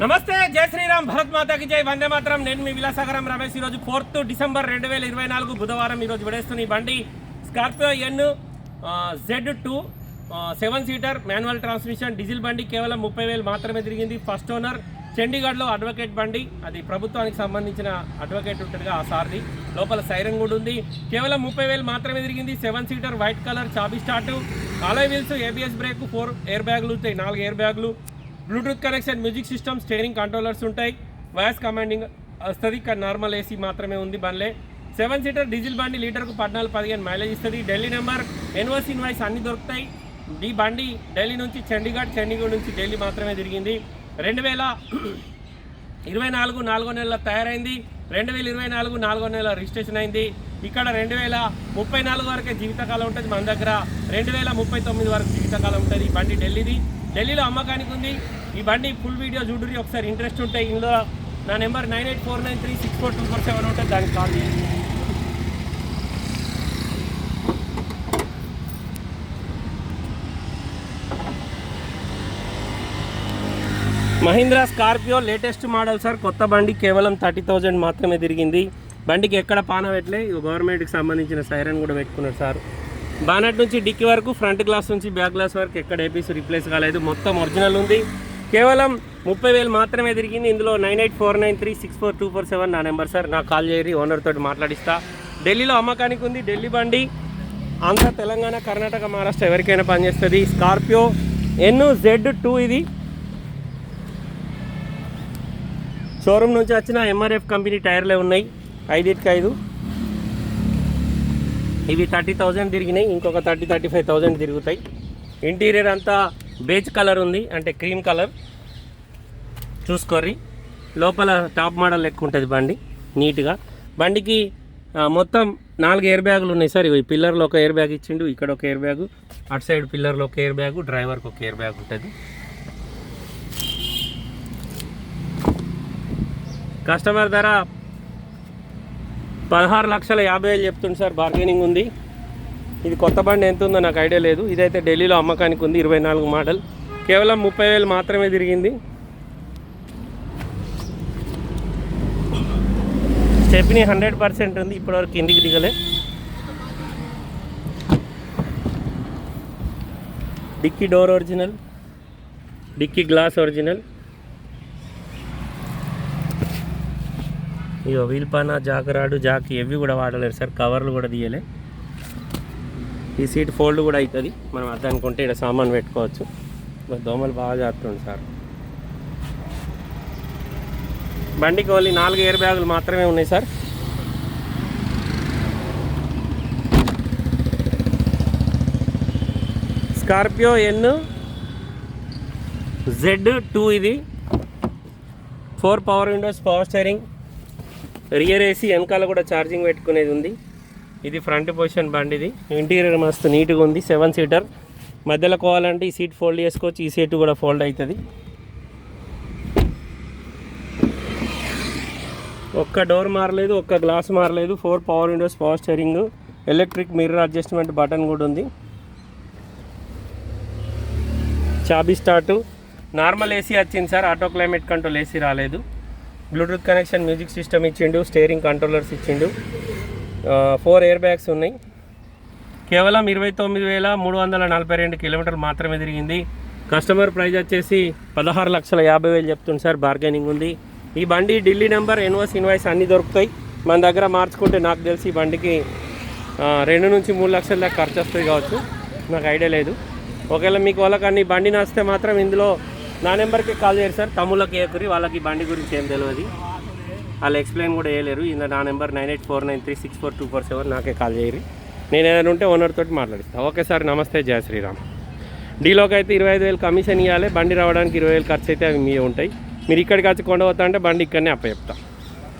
నమస్తే జై శ్రీరామ్ భరత్ మాతాకి జై. వందే మాత్రం. నేను మీ విలాసాగరం రమేష్. ఈరోజు ఫోర్త్ డిసెంబర్ రెండు వేల ఇరవై నాలుగు బుధవారం ఈరోజు విడేస్తున్న ఈ బండి Scorpio N Z two seven seater manual transmission diesel బండి కేవలం ముప్పై వేలు మాత్రమే తిరిగింది. ఫస్ట్ ఓనర్ చండీగఢ్లో అడ్వకేట్ బండి. అది ప్రభుత్వానికి సంబంధించిన అడ్వకేట్ ఉంటుందిగా ఆ సార్ది. లోపల సైరన్ కూడా ఉంది. కేవలం ముప్పై వేలు మాత్రమే తిరిగింది. Seven seater white colour చాబీ start. Alloy wheels ABS brake four air బ్యాగులు ఉంటాయి నాలుగు ఎయిర్ బ్యాగులు Bluetooth connection music system steering controllers ఉంటాయి. వాయిస్ కమాండింగ్ వస్తుంది ఇక్కడ నార్మల్ ఏసీ మాత్రమే ఉంది బండ్లే. సెవెన్ సీటర్ డీజిల్ బండి లీటర్కు పద్నాలుగు పదిహేను మైలేజ్ ఇస్తుంది. ఢిల్లీ నెంబర్ ఎన్ఓసి ఇన్వాయిస్ అన్ని దొరుకుతాయి. ఈ బండి ఢిల్లీ నుంచి చండీగఢ్ చండీగఢ్ నుంచి ఢిల్లీ మాత్రమే తిరిగింది. రెండు వేల ఇరవై నాలుగు నాలుగో నెలల తయారైంది. రెండు వేల ఇరవై నాలుగు నాలుగో నెల రిజిస్ట్రేషన్ అయింది. ఇక్కడ రెండు వేల ముప్పై నాలుగు వరకే జీవితకాలం ఉంటుంది మన దగ్గర. రెండు వేల ముప్పై తొమ్మిది వరకు జీవితకాలం ఉంటుంది ఈ బండి ఢిల్లీది. ఢిల్లీలో అమ్మకానికి ఉంది. ఈ బండి ఫుల్ వీడియో చూడురి ఒకసారి ఇంట్రెస్ట్ ఉంటే ఇందులో నా number nine eight four nine three six four two four seven ఉంటుంది దానికి కాల్ చేయండి Mahindra Scorpio latest model sir కొత్త బండి కేవలం థర్టీ థౌజండ్ మాత్రమే తిరిగింది. బండికి ఎక్కడ పాన పెట్టలే? గవర్నమెంట్కి సంబంధించిన సైరన్ కూడా పెట్టుకున్నారు సార్ బానట్ నుంచి డిక్కి వరకు ఫ్రంట్ గ్లాస్ నుంచి బ్యాక్ గ్లాస్ వరకు ఎక్కడ ఏపీస్ రీప్లేస్ కాలేదు. మొత్తం ఒరిజినల్ ఉంది. కేవలం ముప్పై వేలు మాత్రమే తిరిగింది. ఇందులో nine eight four nine three six four two four seven నా నెంబర్ సార్. నాకు కాల్ చేయరి ఓనర్ తోటి మాట్లాడిస్తా. ఢిల్లీలో అమ్మకానికి ఉంది. ఢిల్లీ బండి. ఆంధ్ర తెలంగాణ కర్ణాటక మహారాష్ట్ర ఎవరికైనా పనిచేస్తుంది. స్కార్పియో ఎన్ జెడ్ టూ ఇది. షోరూమ్ నుంచి వచ్చిన ఎంఆర్ఎఫ్ కంపెనీ టైర్లే ఉన్నాయి. ఐదుకి ఐదు. ఇవి థర్టీ థౌజండ్ తిరిగినాయి ఇంకొక థర్టీ థర్టీ ఫైవ్ థౌజండ్ తిరుగుతాయి. ఇంటీరియర్ అంతా బేజ్ కలర్ ఉంది అంటే క్రీమ్ కలర్. చూసుకోర్రి. లోపల టాప్ మోడల్ లెక్క ఉంటుంది బండి నీట్గా. బండికి మొత్తం నాలుగు ఎయిర్ బ్యాగులు ఉన్నాయి సార్. ఇవి పిల్లర్లో ఒక ఎయిర్ బ్యాగ్ ఇచ్చిండు ఇక్కడ ఒక ఎయిర్ బ్యాగు అటు సైడ్ పిల్లర్లో ఒక ఎయిర్ బ్యాగు డ్రైవర్కి ఒక ఎయిర్ బ్యాగ్ ఉంటుంది. కస్టమర్ ధర పదహారు లక్షల యాభై వేలు చెప్తుంది సార్ బార్గెనింగ్ ఉంది. ఇది కొత్త బండి ఎంత ఉందో నాకు ఐడియా లేదు. ఇదైతే ఢిల్లీలో అమ్మకానికి ఉంది ఇరవై నాలుగు మోడల్. కేవలం ముప్పై వేలు మాత్రమే తిరిగింది. స్టెప్ని హండ్రెడ్ పర్సెంట్ ఉంది ఇప్పటివరకు కిందికి దిగలే. Dicky door original dicky glass original ఇగో వీల్పాన జాకరాడు జాక్ ఇవి కూడా వాడలేరు సార్. కవర్లు కూడా తీయలే. ఈ సీట్ ఫోల్డ్ కూడా అవుతుంది మనం అర్థం అనుకుంటే ఇక్కడ సామాన్ పెట్టుకోవచ్చు. దోమలు బాగా జారుతుంది సార్. బండికి ఓన్లీ నాలుగు ఎయిర్ బ్యాగులు మాత్రమే ఉన్నాయి sir. Scorpio N Z two ఇది. Four power windows power steering. Rear AC వెనకాల కూడా ఛార్జింగ్ పెట్టుకునేది ఉంది. ఇది ఫ్రంట్ పొజిషన్ బండిది. ఇంటీరియర్ మస్తు నీట్గా ఉంది. సెవెన్ సీటర్ మధ్యలో కోవాలంటే ఈ సీట్ ఫోల్డ్ చేసుకోవచ్చు. ఈ సీట్ కూడా ఫోల్డ్ అవుతుంది. ఒక్క డోర్ మారలేదు ఒక్క గ్లాస్ మారలేదు. Four power windows power steering electric mirror adjustment button కూడా ఉంది. చాబీ స్టార్టు నార్మల్ ఏసీ వచ్చింది sir auto climate control AC రాలేదు. బ్లూటూత్ కనెక్షన్ మ్యూజిక్ సిస్టమ్ ఇచ్చిండు స్టేరింగ్ కంట్రోలర్స్ ఇచ్చిండు. ఫోర్ ఎయిర్ బ్యాగ్స్ ఉన్నాయి. కేవలం ఇరవై తొమ్మిది వేల మూడు వందల నలభై రెండు కిలోమీటర్లు మాత్రమే తిరిగింది. కస్టమర్ ప్రైజ్ వచ్చేసి పదహారు లక్షల యాభై వేలు చెప్తుంది సార్ బార్గెనింగ్ ఉంది. ఈ బండి ఢిల్లీ నెంబర్ ఎన్వస్ ఇన్వాయిస్ అన్నీ దొరుకుతాయి. మన దగ్గర మార్చుకుంటే నాకు తెలిసి ఈ బండికి రెండు నుంచి మూడు లక్షల దాకా ఖర్చు వస్తుంది కావచ్చు. నాకు ఐడియా లేదు. ఒకవేళ మీకు వాళ్ళకన్నీ బండి నచ్చితే మాత్రం ఇందులో నా నెంబర్కి కాల్ చేయరు సార్. తమ్ముళ్ళకి ఏకరి వాళ్ళకి బండి గురించి ఏం తెలియదు వాళ్ళు ఎక్స్ప్లెయిన్ కూడా చేయలేరు. ఇందా నా number nine eight four nine three six four two four seven నాకే కాల్ చేయరు. నేను ఏదైనా ఉంటే ఓనర్ తోటి మాట్లాడిస్తాను ఓకే సార్ నమస్తే. జయ శ్రీరామ్. డీలోకి అయితే ఇరవై ఐదు వేలు కమిషన్ ఇవ్వాలి బండి రావడానికి ఇరవై వేలు ఖర్చు అయితే అవి మీ ఉంటాయి. మీరు ఇక్కడికి వచ్చి కొండవతా అంటే బండి ఇక్కడనే అప్పచెప్తా.